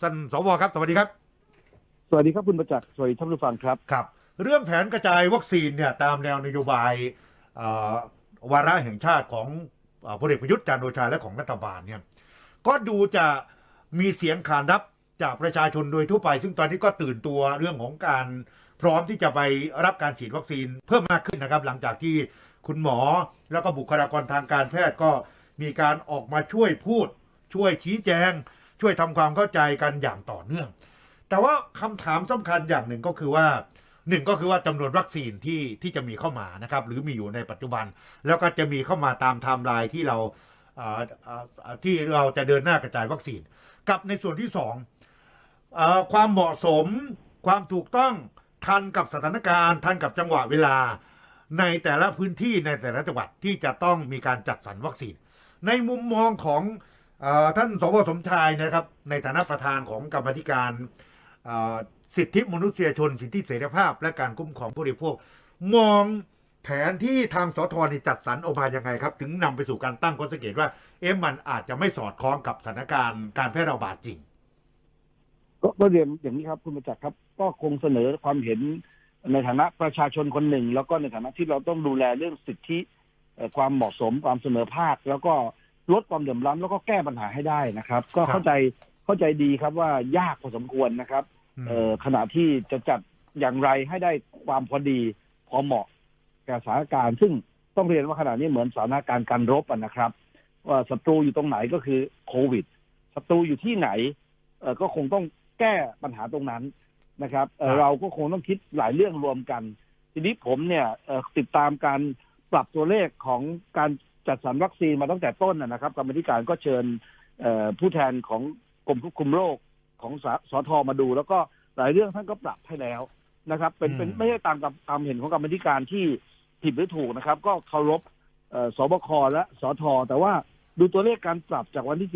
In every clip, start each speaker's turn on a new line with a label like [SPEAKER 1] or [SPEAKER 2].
[SPEAKER 1] ท่านสวครับสวัสดีครับ
[SPEAKER 2] สวัสดีครับคุณประจักษ์สวัสดีท่านผู้ฟังครับ
[SPEAKER 1] ครับ เรื่องแผนกระจายวัคซีนเนี่ยตามแนวนโยบายเอ่อวาระแห่งชาติของเอ่อพลเอกประยุทธ์จันทร์โอชาและของรัฐบาลเนี่ยก็ดูจะมีเสียงขานรับจากประชาชนโดยทั่วไป ซึ่งตอนนี้ก็ตื่นตัวเรื่องของการพร้อมที่จะไปรับการฉีดวัคซีนเพิ่มมากขึ้นนะครับ หลังจากที่คุณหมอแล้วก็บุคลากรทางการแพทย์ก็มีการออกมาช่วยพูด ช่วยชี้แจง ช่วยทำความเข้าใจกันอย่างต่อเนื่อง แต่ว่าคำถามสำคัญอย่างหนึ่งก็คือว่าหนึ่งก็คือว่าจำนวนวัคซีนที่ที่จะมีเข้ามานะครับหรือมีอยู่ในปัจจุบัน แล้วก็จะมีเข้ามาตามไทม์ไลน์ที่เราเอ่อที่เราจะเดินหน้ากระจายวัคซีน กับในส่วนที่สองเออความเหมาะสม ความถูกต้องทันกับสถานการณ์ทันกับจังหวะเวลา ในแต่ละพื้นที่ในแต่ละจังหวัดที่จะต้องมีการจัดสรรวัคซีน ในมุมมองของ ท่านสวสมชายนะครับ ในฐานะประธานของกรรมธิการสิทธิมนุษยชน สิทธิเสรีภาพ และการคุ้มครองผู้บริโภคมองแผนที่ทางสทนี่จัดสรรออกมายังไงครับ ถึงนำไปสู่การตั้งข้อสังเกตว่า เอ๊ะมันอาจจะไม่สอดคล้องกับสถานการณ์การแพร่ระบาดจริง
[SPEAKER 2] ก็เรียนอย่างนี้ครับคุณประจักษ์ครับ ก็คงเสนอความเห็นในฐานะประชาชนคนหนึ่ง แล้วก็ในฐานะที่เราต้องดูแลเรื่องสิทธิความเหมาะสมความเสมอภาค แล้วก็ ลดความเดือดร้อนแล้วก็แก้ปัญหาให้ได้นะครับ ก็
[SPEAKER 1] ครับ
[SPEAKER 2] เข้าใจเข้าใจดีครับว่ายากพอสมควรนะครับเอ่อขณะที่จะจัดอย่างไรให้ได้ความพอดีพอเหมาะแก่สถานการณ์ ซึ่งต้องเรียนว่าขณะนี้เหมือนสถานการณ์การรบอะนะครับ ว่าศัตรูอยู่ตรงไหนก็คือโควิดศัตรูอยู่ที่ไหนเอ่อก็คงต้องแก้ปัญหาตรงนั้นนะครับเอ่อ
[SPEAKER 1] ครับ
[SPEAKER 2] เราก็คงต้องคิดหลายเรื่องรวมกัน ทีนี้ผมเนี่ยเอ่อติดตามการปรับตัวเลขของการ จัดสรรวัคซีนมาตั้งแต่ต้นนะนะครับกรรมาธิการก็เชิญเอ่อผู้แทนของกรมควบคุมโรคของสสทมาดู แล้วก็หลายเรื่องท่านก็ปรับให้แล้วนะครับ เป็นเป็น
[SPEAKER 1] อืม
[SPEAKER 2] ไม่ใช่ตามกับความเห็นของกรรมาธิการที่ผิดหรือถูกนะครับ ก็เคารพเอ่อสบคและสทแต่ว่าดูตัวเลขการปรับจากวันที่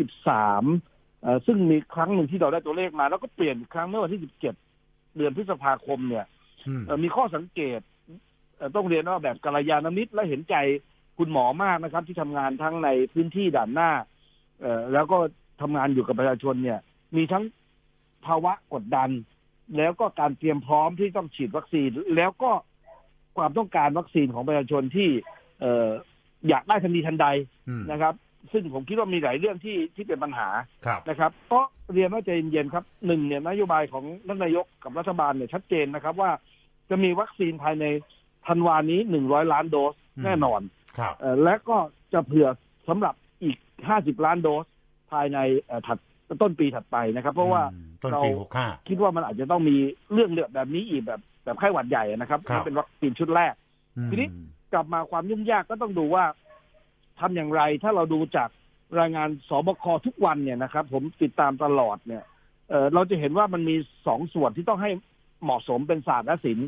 [SPEAKER 2] 13เอ่อซึ่งมีครั้งหนึ่งที่เราได้ตัวเลขมา แล้วก็เปลี่ยนอีกครั้งเมื่อวันที่17เดือนพฤษภาคมเนี่ย
[SPEAKER 1] อืม
[SPEAKER 2] เอ่อมีข้อสังเกตเอ่อต้องเรียนว่าแบบกัลยาณมิตรและเห็นใจ คุณหมอมากนะครับ ที่ทำงานทั้งในพื้นที่ด่านหน้า เอ่อแล้วก็ทำงานอยู่กับประชาชนเนี่ย มีทั้งภาวะกดดัน แล้วก็การเตรียมพร้อมที่ต้องฉีดวัคซีน แล้วก็ความต้องการวัคซีนของประชาชนที่ เอ่ออยากได้ทันทีทันใด
[SPEAKER 1] อืม
[SPEAKER 2] นะครับ ซึ่งผมคิดว่ามีหลายเรื่องที่ที่เป็นปัญหา
[SPEAKER 1] ครับ
[SPEAKER 2] นะครับก็เรียนว่าใจเย็นๆครับหนึ่งเนี่ยนโยบายของท่านนายกกับรัฐบาลเนี่ยชัดเจนนะครับว่าจะมีวัคซีนภายในธันวานี้หนึ่งร้อยล้านโดส
[SPEAKER 1] อืม
[SPEAKER 2] แน่นอน
[SPEAKER 1] ครับ
[SPEAKER 2] เอ่อและก็จะเผื่อสำหรับอีกห้าสิบล้านโดส ภายในเอ่อถัดต้นปีถัดไปนะครับ เพราะว่า
[SPEAKER 1] อืมต้น
[SPEAKER 2] เรา
[SPEAKER 1] ปีหกห้า
[SPEAKER 2] คิดว่ามันอาจจะต้องมีเรื่องเลือดแบบนี้อีกแบบแบบไข้หวัดใหญ่นะครับ
[SPEAKER 1] ครับ
[SPEAKER 2] ที่เป็นวัคซีนชุดแรก ทีนี้กลับมาความยุ่งยากก็ต้องดูว่าทำอย่างไรถ้าเราดูจากรายงานสบคทุกวันเนี่ยนะครับ ผมติดตามตลอดเนี่ยเอ่อเราจะเห็นว่ามันมีสองส่วนที่ต้องให้เหมาะสมเป็นศาสตร์และศิลป์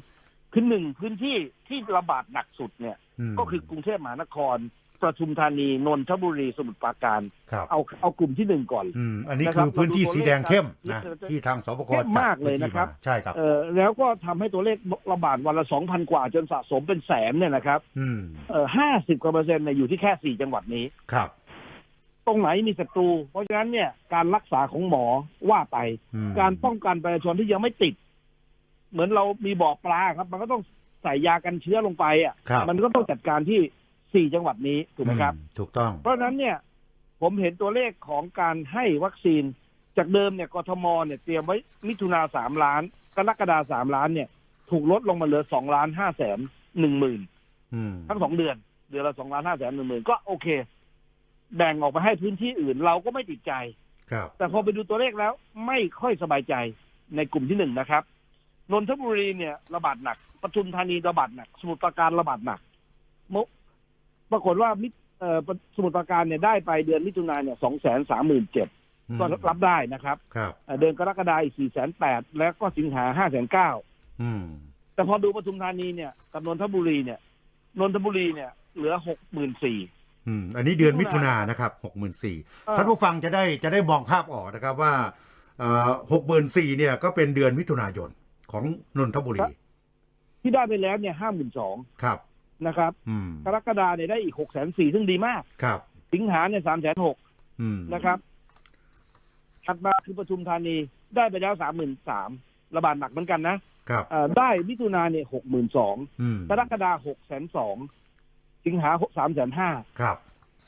[SPEAKER 2] คือหนึ่งพื้นที่ที่ระบาดหนักสุดเนี่ย
[SPEAKER 1] ม
[SPEAKER 2] ก็คือกรุงเทพมหานครประทุมธานีนนทบุรีสมุทรปราการ
[SPEAKER 1] ครับ
[SPEAKER 2] เอาเอากลุ่มที่หนึ่งก่อน
[SPEAKER 1] อืมอันนี้
[SPEAKER 2] นะครั
[SPEAKER 1] คื
[SPEAKER 2] บ
[SPEAKER 1] อพื้นที่
[SPEAKER 2] เราดู
[SPEAKER 1] สีแดงเข้มนะ
[SPEAKER 2] ตัวเลข
[SPEAKER 1] ที่ทางสปก
[SPEAKER 2] เข้ม
[SPEAKER 1] จัด
[SPEAKER 2] มากเลยนะครับ
[SPEAKER 1] พื้ที่มาใช่ครับ
[SPEAKER 2] เอ่อแล้วก็ทำให้ตัวเลขระบาดวันละสองพันกว่าจนสะสมเป็นแสนเนี่ยนะครับ
[SPEAKER 1] อืม
[SPEAKER 2] เอ่อห้าสิบกว่าเปอร์เซ็นต์เนี่ยอยู่ที่แค่สี่จังหวัดนี้
[SPEAKER 1] ครับ
[SPEAKER 2] ตรงไหนมีศัตรู เพราะฉะนั้นเนี่ยการรักษาของหมอว่าไป
[SPEAKER 1] อืม
[SPEAKER 2] การป้องกันประชาชนที่ยังไม่ติด เหมือนเรามีบ่อปลาครับ มันก็ต้องใส่ยากันเชื้อลงไปอะ
[SPEAKER 1] ครับ
[SPEAKER 2] มันก็ต้องจัดการที่สี่จังหวัดนี้ถูกไหมครับ
[SPEAKER 1] อืถูกต้อง
[SPEAKER 2] เพราะฉะนั้นเนี่ยผมเห็นตัวเลขของการให้วัคซีน จากเดิมเนี่ยกทมเนี่ยเตรียมไว้มิถุนาสามล้าน กรกฎาสามล้านเนี่ยถูกลดลงมาเหลือสองล้านห้าแสนหนึ่งหมื่น
[SPEAKER 1] อืม
[SPEAKER 2] ทั้งสองเดือน เดือนละสองล้านห้าแสนหนึ่งหมื่นก็โอเค แบ่งออกไปให้พื้นที่อื่นเราก็ไม่ติดใจ
[SPEAKER 1] ครับ
[SPEAKER 2] แต่พอไปดูตัวเลขแล้วไม่ค่อยสบายใจในกลุ่มที่หนึ่งนะครับ นนทบุรีเนี่ยระบาดหนักปทุมธานีระบาดหนัก สมุทรปราการระบาดหนักมุปรากฏว่ามิเอ่อสมุทรปราการเนี่ยได้ไปเดือนมิถุนายนเนี่ยสองแสนสามหมื่นเจ็ด
[SPEAKER 1] อืม
[SPEAKER 2] ก็รับได้นะครับ
[SPEAKER 1] ครับ
[SPEAKER 2] เอ่อเดือนกรกฎาคมอีกสี่แสนแปดแล้วก็สิงหาห้าแสนเก้า
[SPEAKER 1] อืม
[SPEAKER 2] แต่พอดูปทุมธานีเนี่ยกับนนทบุรีเนี่ยนนทบุรีเนี่ยเหลือหกหมื่นสี่
[SPEAKER 1] อืมอันนี้เดือนมิถุนายนนะครับหกหมื่นสี่ท่านผู้ฟังจะได้จะได้มองภาพออกนะครับว่าหกหมื่นสี่เนี่ยก็เป็นเดือนมิถุนายน ของนนทบุรี
[SPEAKER 2] ที่ได้ไปแล้วเนี่ยห้าหมื่นสอง
[SPEAKER 1] ครับ
[SPEAKER 2] นะครับ
[SPEAKER 1] อืม
[SPEAKER 2] กรกฎาเนี่ยได้อีกหกแสนสี่ซึ่งดีมาก
[SPEAKER 1] ครับ
[SPEAKER 2] สิงหาเนี่ยสามแสนหก
[SPEAKER 1] อืม
[SPEAKER 2] นะครับถัดมาคือปทุมธานีได้ไปแล้วสามหมื่นสามระบาดหนักเหมือนกันนะครับเอ่อได้มิถุนาเนี่ยหกหมื่นสอง
[SPEAKER 1] อืม
[SPEAKER 2] กรกฎาหกแสนสองสิงหาสามแสนห้า
[SPEAKER 1] ครับ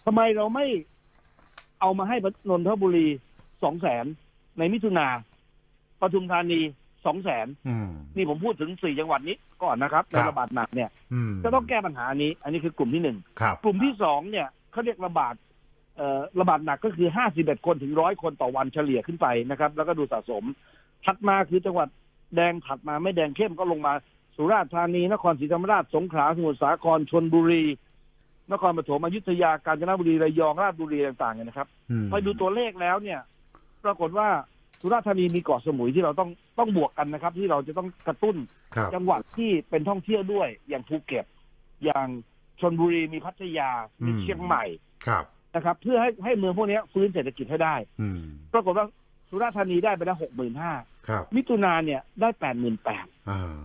[SPEAKER 2] ทำไมเราไม่เอามาให้นนทบุรีสองแสนในมิถุนาปทุมธานี สองแสน
[SPEAKER 1] อืม
[SPEAKER 2] นี่ผมพูดถึงสี่จังหวัดนี้ก่อนนะครับใน
[SPEAKER 1] ครับ
[SPEAKER 2] ระบาดหนักเนี่ย
[SPEAKER 1] อืม
[SPEAKER 2] จะต้องแก้ปัญหานี้ อันนี้คือกลุ่มที่หนึ่ง
[SPEAKER 1] ครับ
[SPEAKER 2] กลุ่มที่สองเนี่ยเขาเรียกระบาดเอ่อระบาดหนักก็คือห้าสิบเอ็ดคนถึงร้อยคนต่อวันเฉลี่ยขึ้นไปนะครับ แล้วก็ดูสะสม ถัดมาคือจังหวัดแดงถัดมาไม่แดงเข้มก็ลงมาสุราษฎร์ธานี นครศรีธรรมราชสงขลาสมุทรสาครชนบุรี นครปฐมอยุธยากาญจนบุรีระยองราชบุรีต่างๆเนี่ยนะครับ
[SPEAKER 1] อืม
[SPEAKER 2] ไปดูตัวเลขแล้วเนี่ย ปรากฏว่าสุราษฎร์ธานีมีเกาะสมุยที่เราต้อง ต้องบวกกันนะครับ ที่เราจะต้องกระตุ้น
[SPEAKER 1] ครับ
[SPEAKER 2] จังหวัดที่เป็นท่องเที่ยวด้วยอย่างภูเก็ต อย่างชนบุรีมีพัทยา มีเชียงใหม่
[SPEAKER 1] ครับ
[SPEAKER 2] นะครับ เพื่อให้ให้เมืองพวกนี้ฟื้นเศรษฐกิจให้ได้
[SPEAKER 1] อืม
[SPEAKER 2] ปรากฏว่าสุราษฎร์ธานีได้ไปแล้วหกหมื่นห้า
[SPEAKER 1] ครับ
[SPEAKER 2] มิถุนาเนี่ยได้แปดหมื่นแปด
[SPEAKER 1] อ่า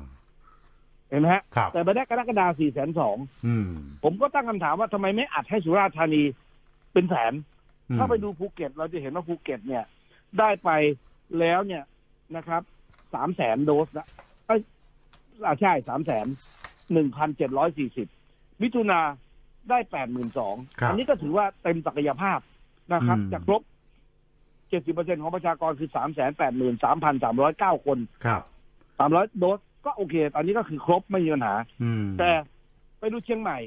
[SPEAKER 2] เห็นไหมฮะ
[SPEAKER 1] ครับ
[SPEAKER 2] แต่ไปได้กรกฎาสี่แสนสอง
[SPEAKER 1] อืม
[SPEAKER 2] ผมก็ตั้งคำถามว่าทำไมไม่อัดให้สุราษฎร์ธานีเป็นแสน
[SPEAKER 1] อืม
[SPEAKER 2] ถ้าไปดูภูเก็ต เราจะเห็นว่าภูเก็ตเนี่ย ได้ไปแล้วเนี่ยนะครับ สามแสนโดสนะเอ้ยอ่าใช่สามแสนหนึ่งพันเจ็ดร้อยสี่สิบมิถุนาได้แปดหมื่นสอง
[SPEAKER 1] ครับ
[SPEAKER 2] อันี้ก็ถือว่าเต็มศักยภาพนะครับ
[SPEAKER 1] อืม
[SPEAKER 2] จะครบเจ็ดสิบเปอร์เซ็นของประชากรคือสามแสนแปดหมื่นสามพันสามร้อยเก้าคน
[SPEAKER 1] ครับ
[SPEAKER 2] สามร้อยโดสก็โอเคตอนนี้ก็คือครบไม่มีปัญหา
[SPEAKER 1] อืม
[SPEAKER 2] แต่ไปดูเชียงใหม่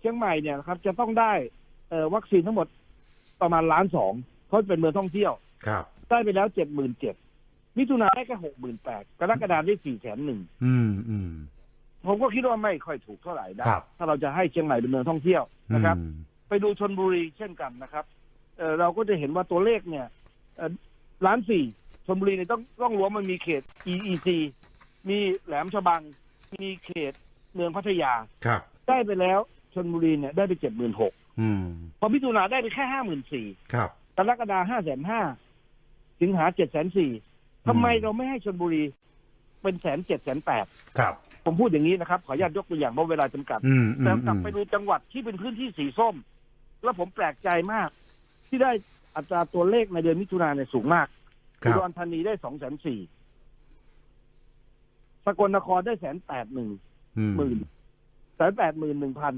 [SPEAKER 2] เชียงใหม่เนี่ยนะครับ จะต้องได้เอ่อวัคซีนทั้งหมดประมาณล้านสองเพราะเป็นเมืองท่องเที่ยว
[SPEAKER 1] ครับ
[SPEAKER 2] ได้ไปแล้วเจ็ดหมื่นเจ็ด มิถุนาได้แค่หกหมื่นแปดกรกฎาได้สี่แสนหนึ่ง
[SPEAKER 1] อืมอืม
[SPEAKER 2] ผมก็คิดว่าไม่ค่อยถูกเท่าไหร่นะครับ ถ้าเราจะให้เชียงใหม่เป็นเมืองท่องเที่ยวนะครับ
[SPEAKER 1] อืม
[SPEAKER 2] ไปดูชนบุรีเช่นกันนะครับเอ่อเราก็จะเห็นว่าตัวเลขเนี่ยเอ่อล้านสี่ชนบุรีเนี่ยต้องต้องรวมมันมีเขต EEC มีแหลมฉบัง มีเขตเมืองพัทยา
[SPEAKER 1] ครับ
[SPEAKER 2] ได้ไปแล้วชนบุรีเนี่ยได้ไปเจ็ดหมื่นหก
[SPEAKER 1] อืม
[SPEAKER 2] พอมิถุนาได้ไปแค่ห้าหมื่นสี่
[SPEAKER 1] ครับ
[SPEAKER 2] กรกฎาห้าแสนห้าสิงหาเจ็ดแสนสี่ ทำไมเราไม่ให้ชนบุรีเป็นแสนเจ็ดแสนแปด
[SPEAKER 1] ครับ
[SPEAKER 2] ผมพูดอย่างนี้นะครับ ขออนุญาตยกตัวอย่างเพราะเวลาจำกัด
[SPEAKER 1] อืมอื
[SPEAKER 2] แต่
[SPEAKER 1] ม
[SPEAKER 2] กลับไปดูจังหวัดที่เป็นพื้นที่สีส้ม แล้วผมแปลกใจมาก ที่ได้อัตราตัวเลขในเดือนมิถุนาเนี่ยสูงมาก
[SPEAKER 1] ค
[SPEAKER 2] อุ
[SPEAKER 1] รับ
[SPEAKER 2] ดรธานีได้สองแสนสี่สกลนครได้แสนแปดหนึ่ง
[SPEAKER 1] อืม
[SPEAKER 2] หมื่นแสนแปดหมื่นหนึ่งพัน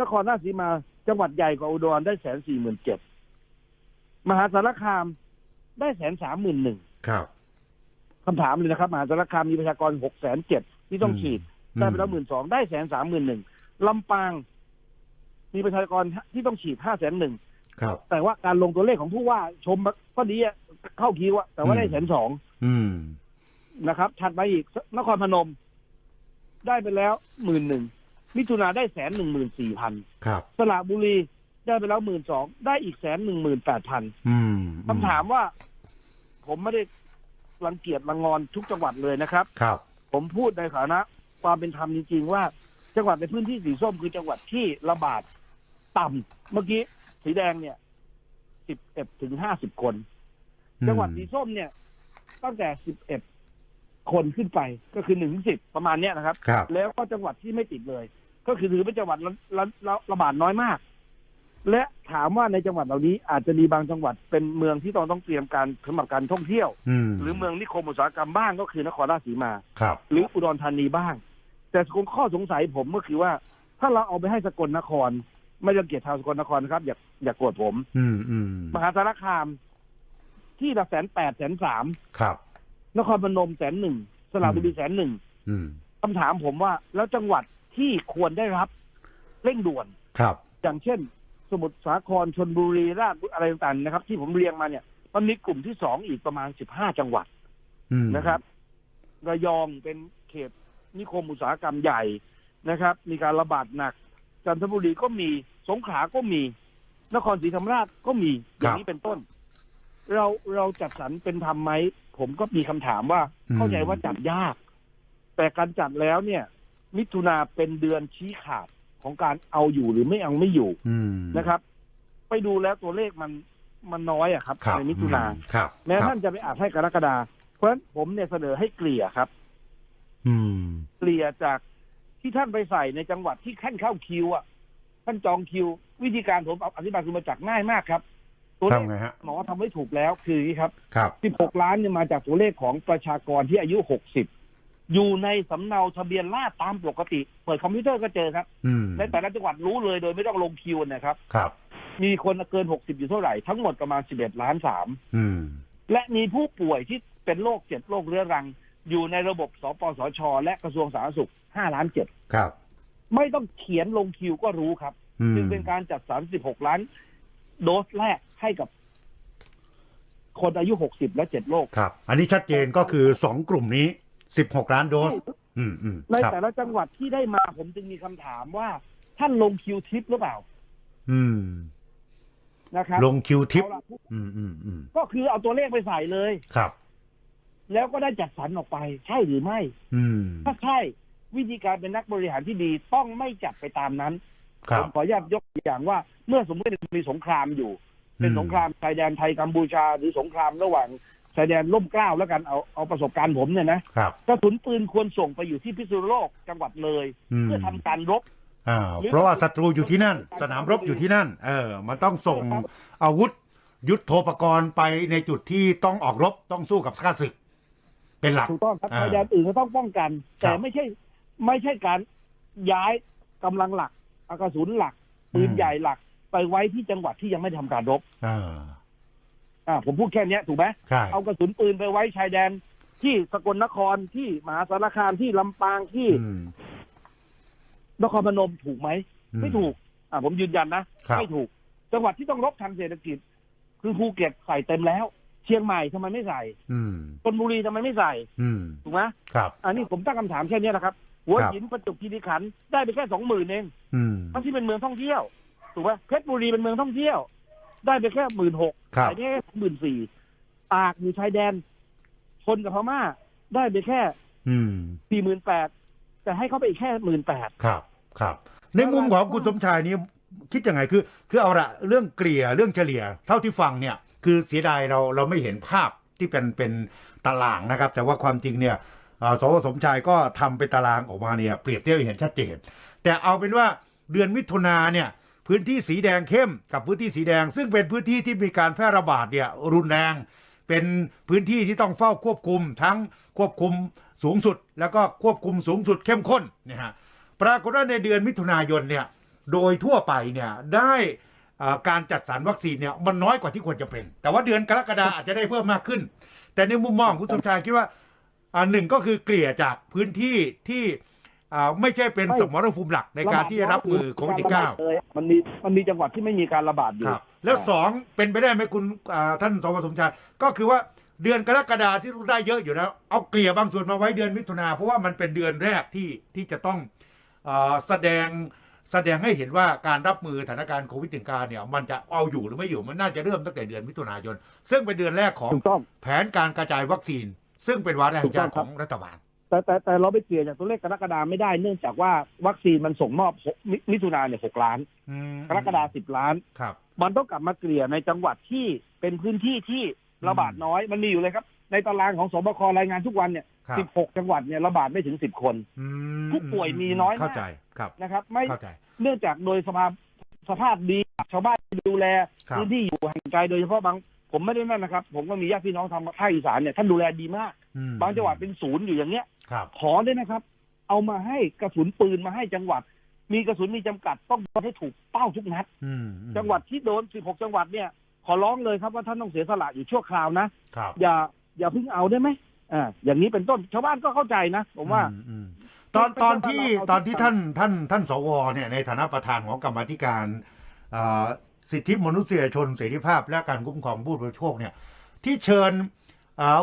[SPEAKER 2] นครราชสีมาจังหวัดใหญ่กว่าอุดรได้แสนสี่หมื่นเจ็ดมหาสารคามได้แสนสามหมื่นหนึ่ง
[SPEAKER 1] ครับ
[SPEAKER 2] คำถามเลยนะครับมหาสารคามมีประชากรหกแสนเจ็ดที่ต้องฉีดได้ไปแล้วหมื่นสองได้แสนสามหมื่นหนึ่งลำปาง มีประชากรที่ต้องฉีดห้าแสนหนึ่ง
[SPEAKER 1] ครับ
[SPEAKER 2] แต่ว่าการลงตัวเลขของผู้ว่าชมก็ดีอะเข้าคิวอะแต่ว่าได้
[SPEAKER 1] อืม
[SPEAKER 2] แสนสอง
[SPEAKER 1] อืม
[SPEAKER 2] นะครับถัดมาอีกนครพนม ได้ไปแล้วหมื่นหนึ่งมิถุนาได้แสนหนึ่งหมื่นสี่พัน
[SPEAKER 1] ครับ
[SPEAKER 2] สระบุรีได้ไปแล้วหมื่นสองได้อีกแสนหนึ่งหมื่นแปดพัน
[SPEAKER 1] อืม
[SPEAKER 2] คำถามว่า ผมไม่ได้ รังเกียจรังงอนทุกจังหวัดเลยนะครับ
[SPEAKER 1] ครับ
[SPEAKER 2] ผมพูดในฐานะความเป็นธรรมจริงๆว่า จังหวัดในพื้นที่สีส้มคือจังหวัดที่ระบาดต่ำเมื่อกี้สีแดงเนี่ยสิบเอ็ดถึงห้าสิบคน จังหวัดสีส้มเนี่ย ตั้งแต่สิบเอ็ดคนขึ้นไปก็คือหนึ่งถึงสิบประมาณเนี้ยนะครับ
[SPEAKER 1] ครับ
[SPEAKER 2] แล้วก็จังหวัดที่ไม่ติดเลย ก็คือถือเป็นจังหวัดระระระระบาดน้อยมาก และถามว่าในจังหวัดเหล่านี้อาจจะมีบางจังหวัดเป็นเมืองที่ต้องต้องเตรียมการสำหรับการท่องเที่ยว
[SPEAKER 1] อืม
[SPEAKER 2] หรือเมืองนิคมอุตสาหกรรมบ้างก็คือนครราชสีมา
[SPEAKER 1] ครับ
[SPEAKER 2] หรืออุดรธานีบ้าง แต่ข้อสงสัยผมก็คือว่า ถ้าเราเอาไปให้สกลนคร ไม่รังเกียจชาวสกลนครนะครับ อย่าอย่าโกรธผม
[SPEAKER 1] อืมอืม
[SPEAKER 2] มหาสารคามที่ละแสนแปดแสนสาม
[SPEAKER 1] ครับ
[SPEAKER 2] นครพนมแสนหนึ่งสระบุรีแสนหนึ่ง
[SPEAKER 1] อืม
[SPEAKER 2] คำถามผมว่าแล้วจังหวัดที่ควรได้รับเร่งด่วน
[SPEAKER 1] ครับ
[SPEAKER 2] อย่างเช่น สมุทรสาครชนบุรีราชบุรีอะไรต่างๆนะครับ ที่ผมเรียงมาเนี่ยมันมีกลุ่มที่สองอีกประมาณสิบห้าจังหวัด
[SPEAKER 1] อืม
[SPEAKER 2] นะครับ ระยองเป็นเขตนิคมอุตสาหกรรมใหญ่นะครับ มีการระบาดหนัก จันทบุรีก็มีสงขลาก็มี นครศรีธรรมราชก็มีอย่างนี้เป็นต้น เราเราจัดสรรเป็นธรรมไหมผมก็มีคำถามว่าเข้าใจว่าจัดยาก แต่การจัดแล้วเนี่ย มิถุนาเป็นเดือนชี้ขาด ของการเอาอยู่หรือไม่เอาไม่อยู่
[SPEAKER 1] อืม
[SPEAKER 2] นะครับ ไปดูแล้วตัวเลขมันมันน้อยอะครับ
[SPEAKER 1] ครับ
[SPEAKER 2] ในมิถุนา
[SPEAKER 1] ครับ
[SPEAKER 2] แม้
[SPEAKER 1] ครับ
[SPEAKER 2] ท่านจะไปอาจให้กรกฎาเพราะฉะนั้นผมเนี่ยเสนอให้เกลี่ยครับ
[SPEAKER 1] อืม
[SPEAKER 2] เกลี่ยจากที่ท่านไปใส่ในจังหวัดที่ท่านเข้าคิวอะท่านจองคิว วิธีการผมเอาอธิบายคือมาจากง่ายมากครับ ตัวเลข
[SPEAKER 1] ทำไงฮะ
[SPEAKER 2] หมอทำไว้ถูกแล้วคืออย่างนี้ครับ
[SPEAKER 1] ครับ
[SPEAKER 2] 16 ล้านเนี่ยมาจากตัวเลขของประชากรที่อายุ 60 อยู่ในสำเนาทะเบียนราษฎร์ตามปกติ เปิดคอมพิวเตอร์ก็เจอครับ
[SPEAKER 1] อืม
[SPEAKER 2] ในแต่ละจังหวัดรู้เลยโดยไม่ต้องลงคิวนะครับ
[SPEAKER 1] ครับ
[SPEAKER 2] มีคนเกิน 60 อยู่เท่าไหร่ ทั้งหมดประมาณ 11 ล้าน
[SPEAKER 1] อืม
[SPEAKER 2] 3และมีผู้ป่วยที่เป็นโรคเจ็ดโรคเรื้อรัง อยู่ในระบบสปสช และกระทรวงสาธารณสุข5ล้าน
[SPEAKER 1] ครับ
[SPEAKER 2] 7ไม่ต้องเขียนลงคิวก็รู้ครับ
[SPEAKER 1] อืม
[SPEAKER 2] จึงเป็นการจัดสรร16 ล้าน โดสแรกให้กับ คนอายุ 60 และ 7 โรค
[SPEAKER 1] ครับ อันนี้ชัดเจนก็คือสองกลุ่มนี้ สิบหกล้านโดส อืมอืม
[SPEAKER 2] ใน
[SPEAKER 1] ครับ
[SPEAKER 2] แต่ละจังหวัดที่ได้มาผมจึงมีคำถามว่า ท่านลงคิวทิปหรือเปล่า
[SPEAKER 1] อืม
[SPEAKER 2] นะครับ
[SPEAKER 1] ลงคิวทิป
[SPEAKER 2] เอาล่ะ
[SPEAKER 1] อืมอืมอืม
[SPEAKER 2] ก็คือเอาตัวเลขไปใส่เลย
[SPEAKER 1] ครับ
[SPEAKER 2] แล้วก็ได้จัดสรรออกไป ใช่หรือไม่
[SPEAKER 1] อืม
[SPEAKER 2] ถ้าใช่วิธีการเป็นนักบริหารที่ดีต้องไม่จัดไปตามนั้น
[SPEAKER 1] ครั
[SPEAKER 2] ผ
[SPEAKER 1] บ
[SPEAKER 2] มขออนุญาตยกตัวอย่างว่าเมื่อสมมติมีสงครามอยู่ เป็นสงครามชายแดนไทยกัมพูชา หรือสงครามระหว่าง ชายแดนล่มเกล้าแล้วกันเอาเอาประสบการณ์ผมเนี่ยนะครับ กระสุนปืนควรส่งไปอยู่ที่พิษณุโลกจังหวัดเลย
[SPEAKER 1] อืม
[SPEAKER 2] เพื่อทำการรบ
[SPEAKER 1] อ่าเพราะว่าศัตรูอยู่ที่นั่น สนามรบอยู่ที่นั่น เออ มันต้องส่งอาวุธ ยุทโธปกรณ์ไปในจุดที่ต้องออกรบต้องสู้กับข้าศึก เป็นหลัก
[SPEAKER 2] ถูกต้องครับ
[SPEAKER 1] อ่า
[SPEAKER 2] ชายแดนอื่นก็ต้องป้องกัน
[SPEAKER 1] ครั
[SPEAKER 2] แต่
[SPEAKER 1] บ
[SPEAKER 2] ไม่ใช่ไม่ใช่การย้ายกำลังหลักอากระสุนหลักปืน
[SPEAKER 1] อืม
[SPEAKER 2] ใหญ่หลัก ไปไว้ที่จังหวัดที่ยังไม่ทำการรบ
[SPEAKER 1] อ่า
[SPEAKER 2] อ่าผมพูดแค่เนี้ยถูกไหม
[SPEAKER 1] ใช่
[SPEAKER 2] เอากระสุนปืนไปไว้ชายแดน ที่สกลนครที่มหาสารคามที่ลำปางที่
[SPEAKER 1] อืม
[SPEAKER 2] นครพนมถูกไหม ไม่ถูก อ่าผมยืนยันนะ
[SPEAKER 1] ครับ
[SPEAKER 2] ไม่ถูก จังหวัดที่ต้องรบทางเศรษฐกิจ คือภูเก็ตใส่เต็มแล้ว เชียงใหม่ทำไมไม่ใส่
[SPEAKER 1] อืม
[SPEAKER 2] ชลบุรีทำไมไม่ใส่
[SPEAKER 1] อืม
[SPEAKER 2] ถูกไหม
[SPEAKER 1] ครับ
[SPEAKER 2] อันนี้ผมตั้งคำถามแค่เนี้ยนะครับ หัว
[SPEAKER 1] ครับ
[SPEAKER 2] หินประจวบคีรีขันธ์ได้ไปแค่สองหมื่นเอง
[SPEAKER 1] อืม
[SPEAKER 2] ทั้งที่เป็นเมืองท่องเที่ยว ถูกไหมเพชรบุรีเป็นเมืองท่องเที่ยว ได้ไปแค่หมื่นหก
[SPEAKER 1] ครับ
[SPEAKER 2] ใส่ได้แค่หมื่นสี่ตากอยู่ชายแดนชนกับพม่า ได้ไปแค่
[SPEAKER 1] อืม
[SPEAKER 2] สี่หมื่นแปดแต่ให้เขาไปอีกแค่หมื่นแปด
[SPEAKER 1] ครับครับ ในมุมของคุณสมชายนี่คิดยังไงคือ คือเอาละเรื่องเกลี่ยเรื่องเฉลี่ย เท่าที่ฟังเนี่ย คือเสียดายเราเราไม่เห็นภาพที่เป็นเป็นตารางนะครับ แต่ว่าความจริงเนี่ยอ่าสวสมชายก็ทำเป็นตารางออกมาเนี่ยเปรียบเทียบให้เห็นชัดเจน แต่เอาเป็นว่าเดือนมิถุนาเนี่ย พื้นที่สีแดงเข้มกับพื้นที่สีแดง ซึ่งเป็นพื้นที่ที่มีการแพร่ระบาดเนี่ยรุนแรง เป็นพื้นที่ที่ต้องเฝ้าควบคุมทั้งควบคุมสูงสุด แล้วก็ควบคุมสูงสุดเข้มข้นนี่ยฮะปรากฏว่าในเดือนมิถุนายนเนี่ยโดยทั่วไปเนี่ยได้อ่าการจัดสรรวัคซีนเนี่ยมันน้อยกว่าที่ควรจะเป็น แต่ว่าเดือนกรกฎาอาจจะได้เพิ่มมากขึ้น แต่ในมุมมองคุณสมชายคิดว่าอ่าหนึ่งก็คือเกลี่ยจากพื้นที่ที่ อ่าไม่ใช่เป็นสมรภูมิหลักในการที่จะรับมือโควิด -19
[SPEAKER 2] เลยมันมีมันมีจังหวัดที่ไม่มีการระบาดอยู่
[SPEAKER 1] ครับแล้วสองเป็นไปได้ไหมคุณอ่าท่านสวสมชายก็คือว่าเดือนกรกฎาที่ได้เยอะอยู่แล้ว เอาเกลี่ยบางส่วนมาไว้เดือนมิถุนาเพราะว่ามันเป็นเดือนแรกที่ที่จะต้องอาแสดงแสดงให้เห็นว่าการรับมือสถานการณ์โควิด -19 เนี่ยมันจะเอาอยู่หรือไม่อยู่มันน่าจะเริ่มตั้งแต่เดือนมิถุนายน ซึ่งเป็นเดือนแรกของ
[SPEAKER 2] ถูกต้อง
[SPEAKER 1] แผนการกระจายวัคซีน ซึ่งเป็นวาระแห่งชาติ
[SPEAKER 2] ถูกต้องครั
[SPEAKER 1] ขอบงรัฐบาล
[SPEAKER 2] แต่แต่แต่เราไปเกลี่ยจากตัวเลขกรกฎาไม่ได้เนื่องจากว่าวัคซีนมันส่งมอบหกมิมิถุนาเนี่ยหกล้าน
[SPEAKER 1] อืม
[SPEAKER 2] กรกฎาสิบล้าน
[SPEAKER 1] ครับ
[SPEAKER 2] มันต้องกลับมาเกลี่ยในจังหวัดที่เป็นพื้นที่ที่ระบาดน้อยมันมีอยู่เลยครับ ในตารางของสบครายงานทุกวันเนี่ย
[SPEAKER 1] ครับ
[SPEAKER 2] สิบหกจังหวัดเนี่ยระบาดไม่ถึงสิบคน
[SPEAKER 1] อืม
[SPEAKER 2] ผู้ป่วยมีน้อยมาก
[SPEAKER 1] เข้าใจครับ
[SPEAKER 2] นะครับ ไม่
[SPEAKER 1] เข้าใจ
[SPEAKER 2] เนื่องจากโดยสภาพสภาพดีชาวบ้านดูแล
[SPEAKER 1] ครับ
[SPEAKER 2] พื้นที่อยู่ห่างไกลโดยเฉพาะบาง ผมไม่ได้นั่นนะครับ ผมก็มีญาติพี่น้องทางภาคอีสานเนี่ยท่านดูแลดีมาก
[SPEAKER 1] อืม
[SPEAKER 2] บางจังหวัดเป็นศูนย์อยู่อย่างเนี้ย
[SPEAKER 1] ครับ
[SPEAKER 2] ขอได้นะครับ เอามาให้กระสุนปืนมาให้จังหวัด มีกระสุนมีจำกัดต้องโดนให้ถูกเป้าทุกนัด
[SPEAKER 1] อืมอืม
[SPEAKER 2] จังหวัดที่โดน 16 จังหวัดเนี่ย ขอร้องเลยครับว่าท่านต้องเสียสละอยู่ชั่วคราวนะ
[SPEAKER 1] ครับ
[SPEAKER 2] อย่าอย่าเพิ่งเอาได้ไหมอ่าอย่างนี้เป็นต้นชาวบ้านก็เข้าใจนะผมว่า
[SPEAKER 1] อืมอืมตอน
[SPEAKER 2] เป็น
[SPEAKER 1] ตอนที่
[SPEAKER 2] เป็น
[SPEAKER 1] ตอนที่
[SPEAKER 2] เอาที่
[SPEAKER 1] ท่านท่านท่านสวเนี่ยในฐานะประธานของกรรมาธิการอ่าสิทธิมนุษยชนเสรีภาพ และการคุ้มครองผู้บริโภคเนี่ย ที่เชิญอ่า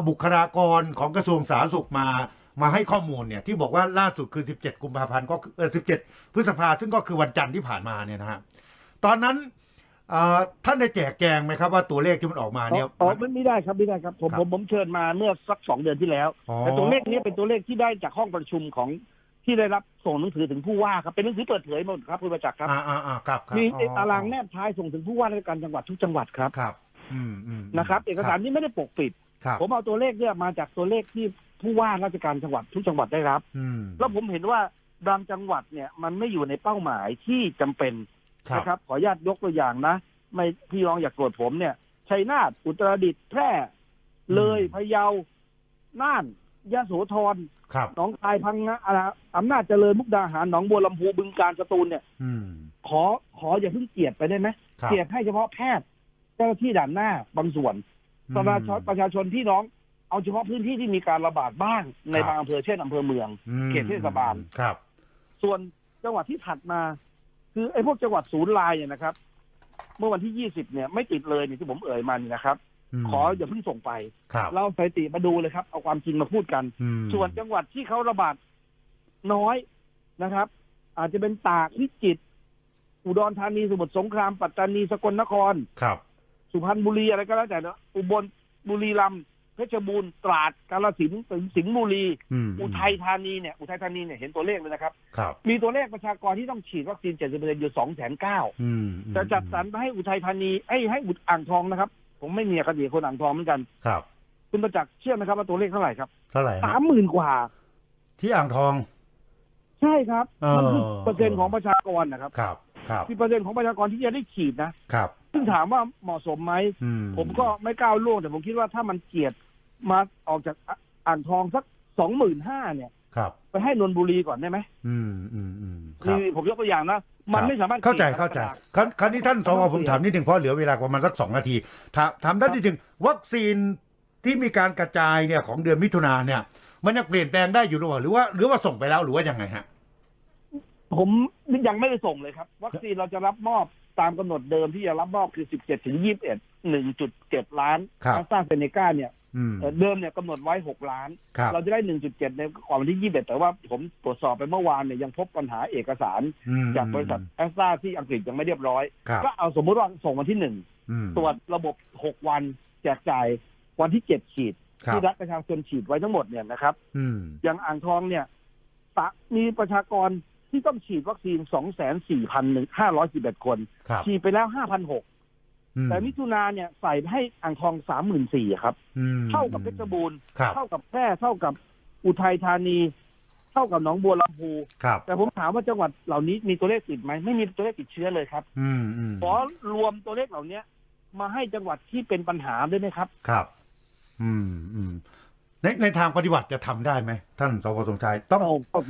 [SPEAKER 1] บุคลากรของกระทรวงสาธารณสุขมามาให้ข้อมูลเนี่ยที่บอกว่าล่าสุดคือ 17 กุมภาพันธ์ก็คือเออ17 พฤษภาซึ่งก็คือวันจันทร์ที่ผ่านมาเนี่ยนะฮะตอนนั้นอ่าท่านได้แจกแจงไหมครับว่าตัวเลขที่มันออกมาเนี่ย
[SPEAKER 2] อ๋อ
[SPEAKER 1] มัน
[SPEAKER 2] มันไม่ได้ครับไม่ได้ครับผม
[SPEAKER 1] ครับ
[SPEAKER 2] ผมผมเชิญมาเมื่อสักสองเดือนที่แล้ว
[SPEAKER 1] อ๋อ
[SPEAKER 2] แต่ตัวเลขนี้เป็นตัวเลขที่ได้จากห้องประชุมของที่ได้รับส่งหนังสือถึงผู้ว่าครับเป็นหนังสือเปิดเผยหมดครับคุณประจักษ์ครับ
[SPEAKER 1] อ่าอ่าอ่าครับครับ
[SPEAKER 2] มี
[SPEAKER 1] อ๋อ
[SPEAKER 2] ตารางแนบท้ายส่งถึงผู้ว่าราชการจังหวัดทุกจังหวัดครับ
[SPEAKER 1] ครับอืมอืม
[SPEAKER 2] นะครับ เอกสารนี้ไม่ได้ปกปิด
[SPEAKER 1] ครับ
[SPEAKER 2] ผมเอาตัวเลขเนี่ยมาจากตัวเลขที่ผู้ว่าราชการจังหวัดทุกจังหวัดได้รับ
[SPEAKER 1] อืม
[SPEAKER 2] แล้วผมเห็นว่าบางจังหวัดเนี่ยมันไม่อยู่ในเป้าหมายที่จำเป็น
[SPEAKER 1] ครับ
[SPEAKER 2] นะครับ ขออนุญาตยกตัวอย่างนะ ไม่พี่รองอยากโกรธผมเนี่ยชัยนาทอุตรดิตถ์แพร่เลย
[SPEAKER 1] อืม
[SPEAKER 2] พะเยาน่านยะโสธร
[SPEAKER 1] ครับ
[SPEAKER 2] หนองคายพังงะอะไรอำนาจเจริญมุกดาหารหนองบัวลำพูบึงกาฬสตูลเนี่ย
[SPEAKER 1] อืม
[SPEAKER 2] ขอขออย่าเพิ่งเกลียดไปได้ไหม
[SPEAKER 1] ครับ
[SPEAKER 2] เกลียดให้เฉพาะแพทย์เจ้าหน้าที่ด่านหน้าบางส่วน ประชาชนประชาชนพี่น้อง เอาเฉพาะพื้นที่ที่มีการระบาดบ้าง ในบางอำเภอเช่นอำเภอเมือง
[SPEAKER 1] อืม
[SPEAKER 2] เขตเทศบาล
[SPEAKER 1] ครับ
[SPEAKER 2] ส่วนจังหวัดที่ถัดมา คือไอ้พวกจังหวัดศูนย์ลายเนี่ยนะครับ เมื่อวันที่20เนี่ยไม่ติดเลยเนี่ยที่ผมเอ่ยมานี่นะครับ
[SPEAKER 1] ม
[SPEAKER 2] ขออย่าเพิ่งส่งไป
[SPEAKER 1] ครับ
[SPEAKER 2] เราสถิติมาดูเลยครับ เอาความจริงมาพูดกัน
[SPEAKER 1] อืม
[SPEAKER 2] ส่วนจังหวัดที่เขาระบาดน้อยนะครับ อาจจะเป็นตากพิจิตรอุดรธานีสมุทรสงครามปัตตานีสกลนคร
[SPEAKER 1] ครับ
[SPEAKER 2] สุพรรณบุรีอะไรก็แล้วแต่นะอุบลบุรีรัมย์เพชรบูรณ์ตราดกาฬสินธุ์ถึงสิงห์บุรี
[SPEAKER 1] อืม
[SPEAKER 2] อุทัยธานีเนี่ยอุทัยธานีเนี่ยเห็นตัวเลขเลยนะครับ
[SPEAKER 1] ครับ
[SPEAKER 2] มีตัวเลขประชากรที่ต้องฉีดวัคซีน 70%อยู่2แสนเก้า
[SPEAKER 1] อืม
[SPEAKER 2] จะจัดสรรไปให้อุทัยธานีให้ให้อุดอ่างทองนะครับ ผมไม่มีอคติคนอ่างทองเหมือนกัน
[SPEAKER 1] ครับ
[SPEAKER 2] คุณประจักษ์เชื่อไหมครับว่าตัวเลขเท่าไหร่ครับ
[SPEAKER 1] เท่าไหร่ฮะ
[SPEAKER 2] สามหมื่นกว่า
[SPEAKER 1] ที่อ่างทอง
[SPEAKER 2] ใช่ครับ
[SPEAKER 1] เออ
[SPEAKER 2] มันคือเปอร์เซ็นต์ของประชากรนะครับ
[SPEAKER 1] ครับ ครับ
[SPEAKER 2] คือเปอร์เซ็นต์ของประชากรที่จะได้ฉีดนะครับ ซึ่งถามว่าเหมาะสมไหม
[SPEAKER 1] อืม
[SPEAKER 2] ผมก็ไม่ก้าวล่วงแต่ผมคิดว่าถ้ามันเกียดมาออกจากอะอ่างทองสักสองหมื่นห้าเนี่ย
[SPEAKER 1] ครับ
[SPEAKER 2] ไปให้นนทบุรีก่อนได้ไหม
[SPEAKER 1] อืมอืมอืมครับ
[SPEAKER 2] นี่ผมยกตัวอย่างนะ มันไม่สามารถ
[SPEAKER 1] เข้าใจ
[SPEAKER 2] กรีด
[SPEAKER 1] เข้าใจ
[SPEAKER 2] กระดษ
[SPEAKER 1] ครั้งครั้งนี้ท่านสวผมถามนิดหนึ่งเพราะเหลือเวลาประมาณสักสองนาทีถามถามท่านนิดหนึ่งวัคซีนที่มีการกระจายเนี่ยของเดือนมิถุนาเนี่ย มันยังเปลี่ยนแปลงได้อยู่หรือเปล่าหรือว่า หรือว่าส่งไปแล้วหรือว่ายังไงฮะ
[SPEAKER 2] ผมยังไม่ได้ส่งเลยครับ วัคซีนเราจะรับมอบตามกำหนดเดิมที่จะรับมอบคือ 17 ถึง 21 1.7 ล้าน
[SPEAKER 1] ครับ
[SPEAKER 2] แอสตราเซเนกาเนี่ย
[SPEAKER 1] อืม
[SPEAKER 2] เอ่อเดิมเนี่ยกำหนดไว้ 6 ล้าน
[SPEAKER 1] ครับ
[SPEAKER 2] เราจะได้ 1.7 ในก่อนวันที่ 21 แต่ว่าผมตรวจสอบไปเมื่อวานเนี่ยยังพบปัญหาเอกสาร
[SPEAKER 1] อืม
[SPEAKER 2] จากบริษัทแอสตราที่อังกฤษยังไม่เรียบร้อย
[SPEAKER 1] ครับ
[SPEAKER 2] ก็เอาสมมติว่าส่งวันที่หนึ่ง
[SPEAKER 1] อืม
[SPEAKER 2] ตรวจระบบ 6 วันแจกจ่ายวันที่ 7 ฉีด
[SPEAKER 1] ครับ
[SPEAKER 2] ที่รัฐประชาชนฉีดไว้ทั้งหมดเนี่ยนะครับ
[SPEAKER 1] อืม
[SPEAKER 2] อย่างอ่างทองเนี่ยปะมีประชากร ที่ต้องฉีดวัคซีน 2,4,511 คน
[SPEAKER 1] ครับ
[SPEAKER 2] ฉีดไปแล้ว 5,600
[SPEAKER 1] อืม
[SPEAKER 2] แต่มิถุนาเนี่ยใส่ให้อ่างทอง 34,000 ครับ
[SPEAKER 1] อืม
[SPEAKER 2] เท่ากับเพชรบูรณ์
[SPEAKER 1] ครับ
[SPEAKER 2] เท่ากับแพร่ เท่ากับอุทัยธานี เท่ากับหนองบัวลำพู
[SPEAKER 1] ครับ
[SPEAKER 2] แต่ผมถามว่าจังหวัดเหล่านี้มีตัวเลขติดไหม ไม่มีตัวเลขติดเชื้อเลยครับ
[SPEAKER 1] อืมอืม
[SPEAKER 2] ขอรวมตัวเลขเหล่านี้มาให้จังหวัดที่เป็นปัญหาด้วยไหมครับ
[SPEAKER 1] ครับ อืมอืม ในในทางปฏิบัติจะทำได้ไหมท่านสวสมชายต้อง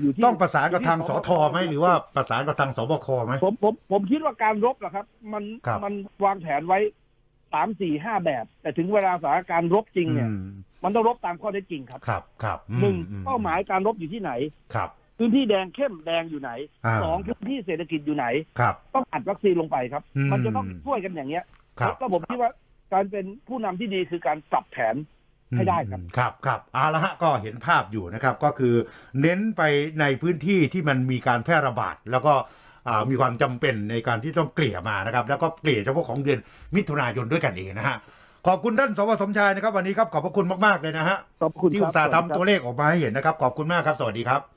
[SPEAKER 2] อยู่ที่
[SPEAKER 1] ต้องประสานกับทางสทไหมหรือว่าประสานกับทางสบคไหม
[SPEAKER 2] ผมผมผมคิดว่าการรบนะครับ มัน
[SPEAKER 1] ครับ
[SPEAKER 2] มันวางแผนไว้สามสี่ห้าแบบ แต่ถึงเวลาสถานการณ์รบจริงเนี่ย
[SPEAKER 1] อืม
[SPEAKER 2] มันต้องรบตามข้อเท็จจริงครับ
[SPEAKER 1] ครับครับอืม
[SPEAKER 2] หนึ่ง
[SPEAKER 1] อื
[SPEAKER 2] เป้าหมายการรบอยู่ที่ไหน
[SPEAKER 1] ครับ
[SPEAKER 2] พื้นที่แดงเข้มแดงอยู่ไหนาสองพื้นที่เศรษฐกิจอยู่ไหน
[SPEAKER 1] ครับ
[SPEAKER 2] ต้องอัดวัคซีนลงไปครับ
[SPEAKER 1] อืม
[SPEAKER 2] มันจะต้องช่วยกันอย่างเงี้ย
[SPEAKER 1] ครับ
[SPEAKER 2] แล้วผมคิดว่าการเป็นผู้นำที่ดีคือการปรับแผน ให้ได้ครับ
[SPEAKER 1] อืมครับครับเอาละฮะก็เห็นภาพอยู่นะครับก็คือเน้นไปในพื้นที่ที่มันมีการแพร่ระบาดแล้วก็อ่ามีความจำเป็นในการที่ต้องเกลี่ยมานะครับแล้วก็เกลี่ยเฉพาะของเดือนมิถุนายนด้วยกันเองนะฮะขอบคุณท่านสวสมชายนะครับวันนี้ครับขอบพระคุณมากๆเลยนะฮะ
[SPEAKER 2] ขอบคุณ
[SPEAKER 1] ที่
[SPEAKER 2] ครั
[SPEAKER 1] อุ
[SPEAKER 2] บ
[SPEAKER 1] ตสาห์ทำตัวเลขออกมาให้เห็นนะครับ ขอบคุณมากครับ สวัสดีครับ